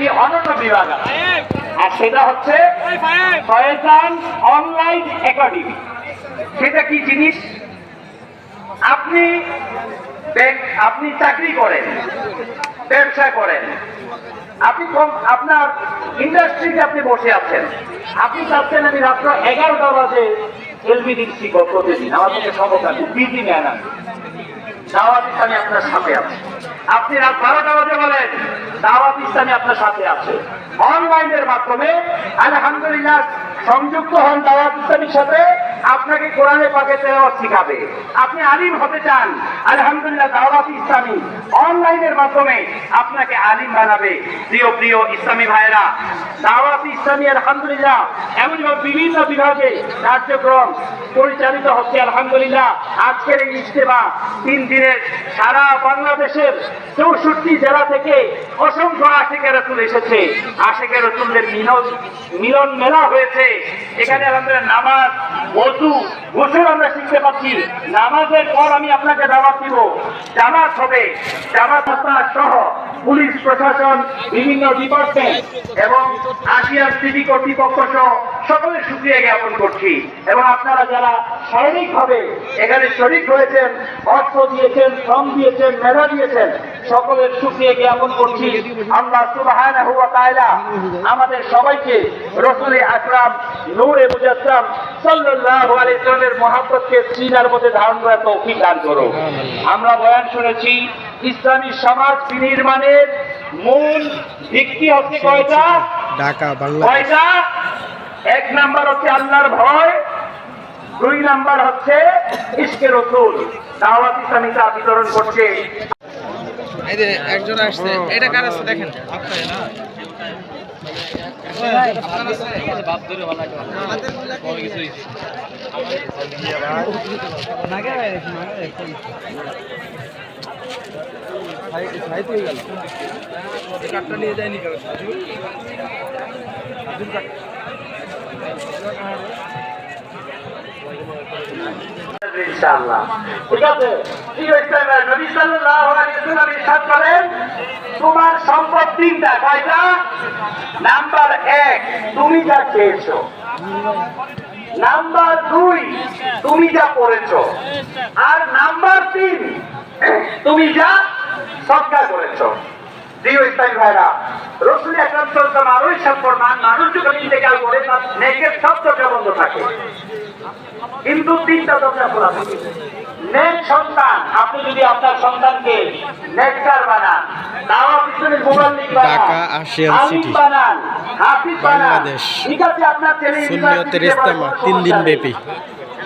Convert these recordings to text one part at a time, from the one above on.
একটি অনন্য বিভাগ আছে। আর সেটা হচ্ছে শয়তান অনলাইন একাডেমি। সেটা কি জিনিস? আপনি আপনি চাকরি করেন ব্যবসা করেন আপনি আপনার ইন্ডাস্ট্রিতে আপনি বসে আছেন। আপনি চাচ্ছেন আমি রাত্র এগারোটা বাজে এলবি দিচ্ছি প্রতিদিন। আমার পক্ষে না বিজি নেয় না দাওয়াত ইসলামী আপনার সাথে আছে। আপনি রাত বারোটা বাজে বলেন দাওয়াত ইসলামী আপনার সাথে আছে। অনলাইনের মাধ্যমে আলহামদুলিল্লাহ সংযুক্ত হন দাওয়াত ইসলামীর সাথে, আপনাকে কোরআনে পাকে তেলাওয়াত শিখাবে। আপনি আলিম হতে চান, আলহামদুলিল্লাহ দাওয়াত ইসলামী অনলাইনের মাধ্যমে আপনাকে আলিম বানাবে। প্রিয় প্রিয় ইসলামী ভাইয়েরা, দাওয়াত ইসলামী, আলহামদুলিল্লাহ, এমনভাবে বিভিন্ন বিভাগে কার্যক্রম পরিচালিত হচ্ছে, আলহামদুলিল্লাহ। আজকের এই ইজতেমা তিন দিনের সারা বাংলাদেশের চৌষট্টি জেলা থেকে অসংখ্য আশেকের রসুল এসেছে। আশেকের রসুলদের মিলন মিলন মেলা হয়েছে। এখানে আলহামদুলিল্লাহ নামাজ বধু গোসল আমরা শিখতে পাচ্ছি নামাজের পর আমি আপনাকে দাওয়াত দিব। জামাত হবে। জামাত আপনার সহ পুলিশ, প্রশাসন, বিভিন্ন ডিপার্টমেন্ট এবং আসিয়ার সিটি কর্তৃপক্ষ সহ সকলের সুক্রিয়া জ্ঞাপন করছি। এবং আপনারা যারা শারীরিকভাবে এখানে শরিক হয়েছেন অর্থ দিয়েছেন শ্রম দিয়েছেন মেধা দিয়েছেন সকলের সুক্রিয়া জ্ঞাপন করছি। আল্লাহ ওয়া তাআলা আমাদের সবাইকে রসুল আকরাম নূরে মুজাসসাম সাল্লাল্লাহু আলাইহি ওয়াসাল্লামের মহব্বতকে সিনার মধ্যে ধারণ করার তৌফিক দান করো। আমরা বয়ান শুনেছি ইসলামী সমাজ বিনির্মাণের মূল ভিত্তি হচ্ছে কয়টা? ঢাকা বাংলাদেশ। কয়টা? এক নাম্বার হচ্ছে আল্লাহর ভয় দুই নাম্বার হচ্ছে ইশকে রসুল দাওয়াত ইসলামিকা বিতরণ করছে। এই যে একজন আসছে এটা কার আছে দেখেন? কাঠটা নিয়ে যায়নি কেন তোমার সম্পদ তিনটা, কয়টা? নাম্বার এক, তুমি যা খেয়েছো নাম্বার দুই, তুমি যা পড়েছো আর নাম্বার তিন, তুমি যা সৎকার করেছ। প্রিয় ইসলামী ভাইরা রসুল আকরাম সাল্লাল্লাহু আলাইহি মানুষ যখন ইন্তেকাল করে তার নেকের সব দরজা বন্ধ থাকে কিন্তু তিনটা দরজা খোলা থাকে নেক সন্তান আপনি যদি আপনার সন্তানকে নেককার বানান ঢাকা, আশিয়ান সিটি, বাংলাদেশ। সুন্নিয়তের ইউনিভার্সিটিতে তিন দিন ব্যাপী।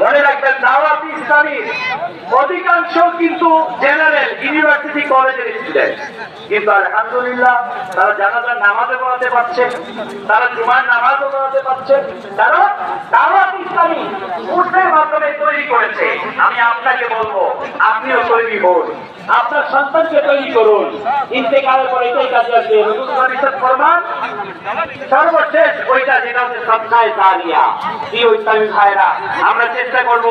মনে রাখবেন, দাওয়াত ইসলামীর অধিকাংশ কিন্তু জেনারেল ইউনিভার্সিটি কলেজের স্টুডেন্ট। কিন্তু আলহামদুলিল্লাহ, তারা জানাজার নামাজও পড়াতে পারছে, তারা জুমার নামাজও পড়াতে পারছে, তারা দাওয়াত ইসলামী কোর্সের মাধ্যমে তৈরি করেছে। আমি আপনাকে বলব, আপনিও তৈরি হন। আপনার সন্তানকে তৈরি করুন। ইন্তেকালের পর এটাই কাজে আসবে। ফরমান। সর্বশেষ ওইটা যেটা হচ্ছে সবসায় দাঁড়িয়া প্রিয় ইসলামী ভাইরা আমরা চেষ্টা করব।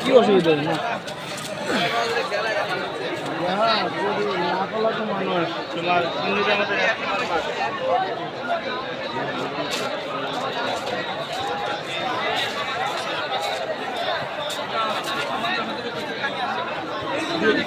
কি অসুবিধা না তোমার সুন্দর আমাদের হ্যাঁ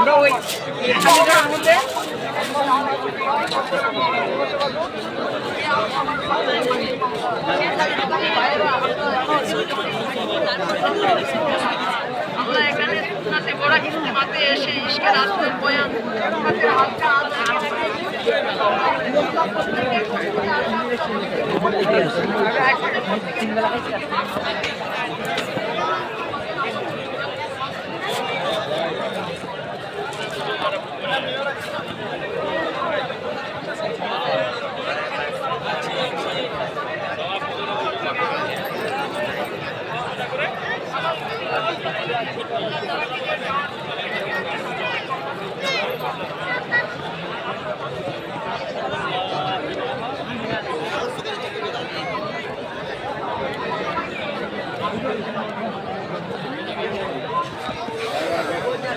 তুমি ইনশাআল্লাহ করিম অনেক কিছু আমাদের মধ্যে মাসালা আছে রাত্রে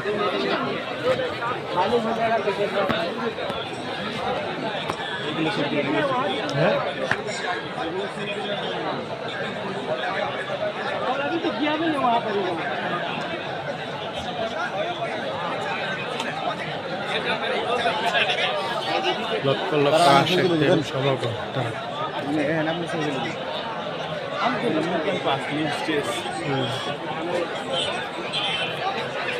এসেছিলাম তখন আমরা এখানে এখানে আমরা ওই হাজারের মধ্যে আমরা এখানে নাতে বড় ইস্তেমাতে এসে ইশকের আসলের বয়ান লক্ষ লক্ষ আশেক সমাগম তারা হুম।